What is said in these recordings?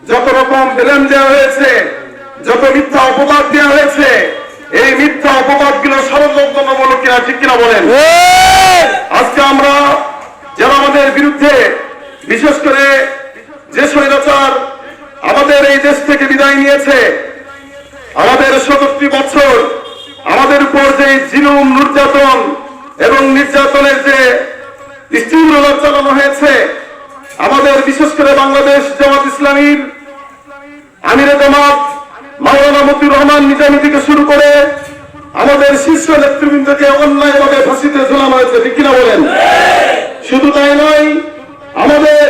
যত রকম বেলেন দেওয়া হয়েছে যত মিথ্যা অপবাদ দেওয়া হয়েছে এই মিথ্যা অপবাদগুলো ষড়যন্ত্রমূলক কিনা ঠিক কিনা বলেন? আজকে আমরা যারা আমাদের বিরুদ্ধে বিশেষ করে যে স্বৈরাচার আমাদের এই দেশ থেকে বিদায় নিয়েছে আমাদের সতেরোটি বছর আমাদের উপর যে জিনুম নির্যাতন এবং নির্যাতনের যে স্টিমুলার চালানো হয়েছে আমাদের বিশেষ করে বাংলাদেশ জামাত ইসলামীর আমিরে জামাত মাওলানা মতিউর রহমান নিজামী থেকে শুরু করে আমাদের শীর্ষ নেতৃবৃন্দকে অন্যায়ভাবে ফাঁসিতে ঝোলানো হয়েছে, ঠিক কিনা বলেন? শুধু তাই নয়, আমাদের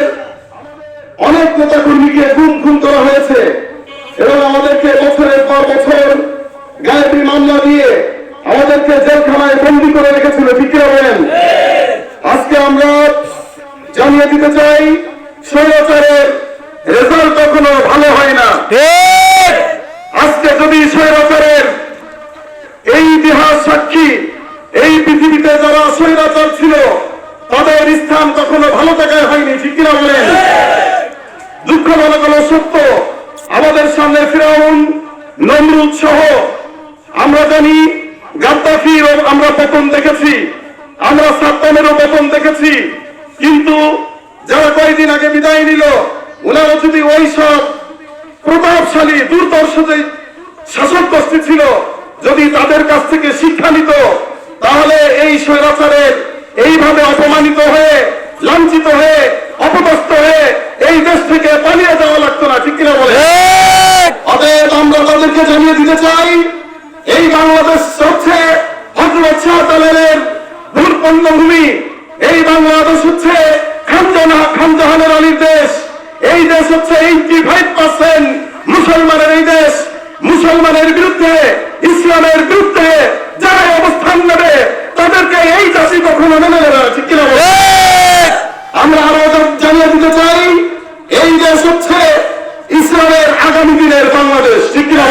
অনেক নেতা কর্মীকে গুম খুন করা হয়েছে এবং আমাদেরকে বছরের পর বছর গায়েবী মামলা দিয়ে আমাদেরকে জেলখানায় বন্দি করে রেখেছিল ঠিক কিনা বলেন আজকে আমরা জানিয়ে দিতে চাই স্বৈরাচারের রেজাল্ট কখনো ভালো হয় না। আজকে যদি স্বৈরাচারের এই ইতিহাস সাক্ষী এই পৃথিবীতে যারা স্বৈরাচার ছিল তাদের স্থান কখনো ভালো জায়গায় হয়নি ঠিক কিনা বলেন? দুঃখ মনে হলো সত্য। আমাদের সামনে ফিরাউন নমরুদ সহ আমরা জানি গাদ্দাফির আমরা পতন দেখেছি আমরা সাত্তামেরও পতন দেখেছি। কিন্তু যারা কয়েকদিন আগে বিদায় নিল ওনারা যদি ওই সব প্রতাপশালী দুর্দর্শ যে শাসক গোষ্ঠী ছিল যদি তাদের কাছ থেকে শিক্ষা নিত তাহলে এই স্বৈরাচারের এইভাবে অপমানিত হয়ে লাঞ্ছিত হয়ে অপদস্থ হয়ে এই দেশ থেকে পালিয়ে যাওয়া লাগতো না ঠিক কিনা বলে অতএব আমরা তাদেরকে জানিয়ে দিতে চাই এই বাংলাদেশ হচ্ছে হজরত ভূপন্ন ভূমি এই বাংলাদেশ হচ্ছে খানজানা খানজাহানের আলীর দেশ এই দেশ হচ্ছে এইটি ফাইভ মুসলমানের এই দেশ মুসলমানের বিরুদ্ধে ইসলামের বিরুদ্ধে যারা অবস্থান নেবে তাদেরকে এই জাতি কখনো মেনে নেবে না, ঠিক কিনা আমরা আরও জানিয়ে দিতে চাই এই দেশ হচ্ছে ইসলামের আগামী দিনের বাংলাদেশ ঠিক কিনা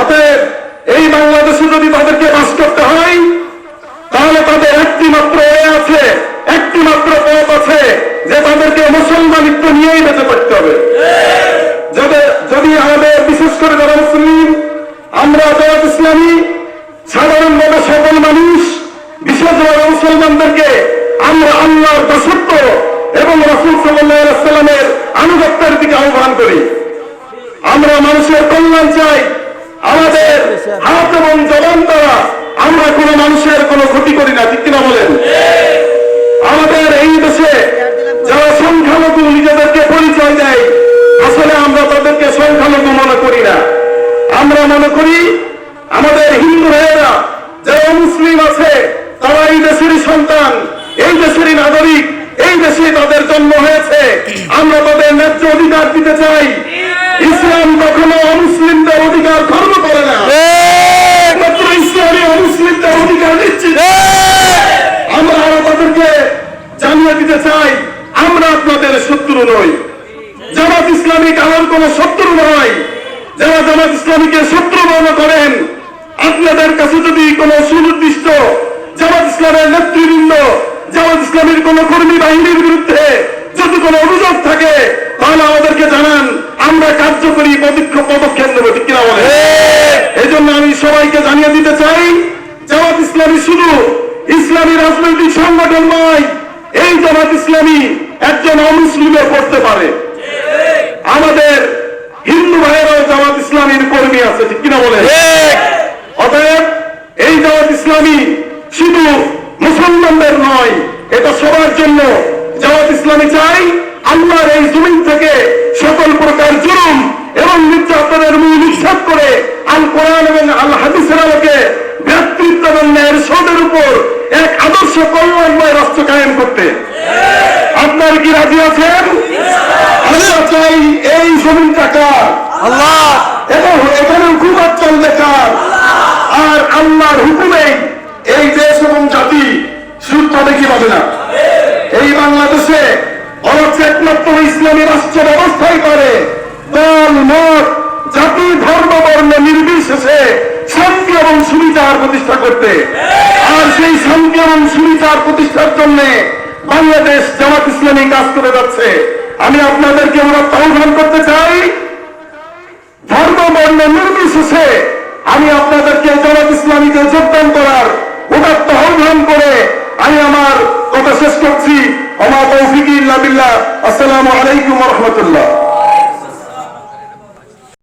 অতএব এই বাংলাদেশে যদি তাদেরকে বাস করতে হয় তাহলে তাদের একটি মাত্র আছে একটি মাত্র পথ আছে যে তাদেরকে মুসলমানিত্ব আল্লাহর দাসত্ব এবং রসুল সাল্লামের আনুগত্যের দিকে আহ্বান করি। আমরা মানুষের কল্যাণ চাই, আমাদের হাত এবং জবান দ্বারা আমরা কোনো মানুষের কোনো ক্ষতি করি না, ঠিক কিনা বলেন? আমাদের এই দেশে যারা সংখ্যালঘু নিজেদেরকে পরিচয় দেয়, আসলে আমরা তাদেরকে সংখ্যালঘু মনে করি না। আমরা মনে করি আমাদের হিন্দু ভাইয়েরা, যারা মুসলিম আছে, তারা এই দেশেরই সন্তান। এই দেশেরই নাগরিক, এই দেশে তাদের জন্ম হয়েছে। আমরা তাদের ন্যায্য অধিকার দিতে চাই। ইসলাম কখনো অমুসলিমদের অধিকার খর্ব করে না। অমুসলিমদের অধিকার আমরা আরও তাদেরকে জানিয়ে দিতে চাই, আমরা আপনাদের শত্রু নই। জামাত ইসলামী কারোর কোন শত্রু নয়। যারা জামাত ইসলামীকে শত্রু মনে করেন, আপনাদের কাছে যদি কোন সুনির্দিষ্ট জামাত ইসলামীর কোন কর্মী বাহিনীর বিরুদ্ধে যদি কোনো অভিযোগ থাকে তাহলে আমাদেরকে জানান আমরা কার্যকরী পদক্ষেপ পদক্ষেপ নেব ঠিক কিনা বলে এই জন্য আমি সবাইকে জানিয়ে দিতে চাই জামাত ইসলামী শুধু ইসলামী রাজনৈতিক সংগঠন নয় এই জামাত ইসলামী একজন অমুসলিমে করতে পারে। আমাদের হিন্দু ভাইয়েরাও জামাত ইসলামীর কর্মী আছে ঠিক কিনা বলে অতএব এই জামাত ইসলামী শুধু মুসলমানদের নয়। এটা সবার জন্য জামাত ইসলামী চাই। আল্লাহর এই জমিন থেকে সকল প্রকার জুলুম এবং নির্যাতনের মূল নিক্ষেপ করে আল কোরআন এবং আল হাদিসের আলোকে ব্যক্তিত্ব এবং ন্যায়ের সদের উপর এক আদর্শ কল্যাণময় রাষ্ট্র কায়েম করতে। আপনার কি রাজি আছেন? আমরা চাই এই জমিন টাকার আল্লাহ! এবং এখানে হুকুমত চলবে কার? আর আল্লাহর হুকুমে পাবে কি পাবে না? এই বাংলাদেশে অনেক একমাত্র ইসলামী রাষ্ট্র ব্যবস্থাই করে দল, মত, জাতি, ধর্ম, বর্ণ নির্বিশেষে শান্তি এবং সুবিচার প্রতিষ্ঠা করতে। আর সেই শান্তি এবং সুবিচার প্রতিষ্ঠার জন্য বাংলাদেশ জামাত ইসলামী কাজ করে যাচ্ছে। আমি আপনাদেরকে আপনাদেরকে আমরা আহ্বান করতে চাই, ধর্ম, বর্ণ নির্বিশেষে আমি আপনাদেরকে জামাত ইসলামীকে যোগদান করার শেষ করছি। আমার তৌফিক ইল্লা আসসালামু আলাইকুম রহমতুল্লাহ।